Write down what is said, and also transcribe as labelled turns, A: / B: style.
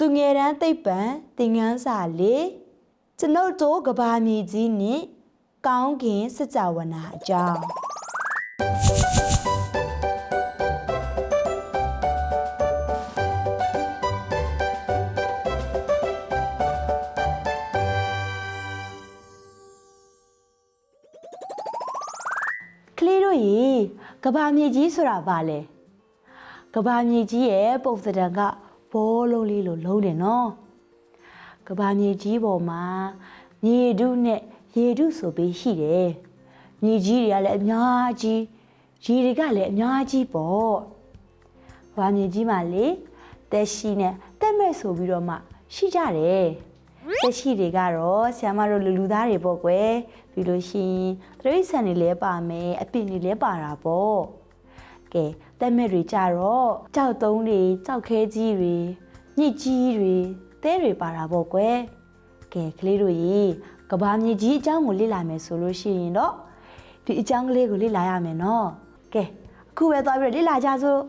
A: သူငယ်တန်းသိပ္ပံသင်ခန်းစာလေးကျွန်ုပ်တို့ကဘာမြေကြီးနှင့်ကောင်းကင်စကြဝဠာအကြောင်းကလေးတို့ရေကဘာမြေကြီးဆိုတာဘာလဲကဘာမြေကြီးရဲ့ပုံစံက ဘောလုံးလေးလိုလုံးတယ်နော်ကဘာမြေကြီးပေါ်မှာမြေဓုနဲ့ရေဓုဆိုပြီးရှိတယ်မြေကြီးတွေကလည်းအများကြီးရေတွေကလည်းအများကြီးပေါ့ကဘာမြေကြီးမှာလေတက်ရှိနဲ့တက်မဲ့ဆိုပြီးတော့မှရှိကြတယ်တက်ရှိတွေကတော့ဆ iam မတို့လူလူသားတွေပေါ့ကွယ်ပြီးလို့ရှိရင်တရိษံတွေလည်းပါမယ်အပင်တွေလည်းပါတာပေါ့ ကဲတက်မဲ့တွေကြတော့ကြောက်တုံးတွေကြောက်ခဲကြီးတွေညစ်ကြီးတွေသဲတွေပါတာပေါ့ကွယ်ကဲကလေးတို့ရေကဘာမြေကြီးအကြောင်းကိုလေ့လာမယ်ဆိုလို့ရှိရင်တော့ဒီအကြောင်းကလေးကိုလေ့လာရမယ်နော်ကဲအခုပဲသွားပြီးတော့လေ့လာကြစို့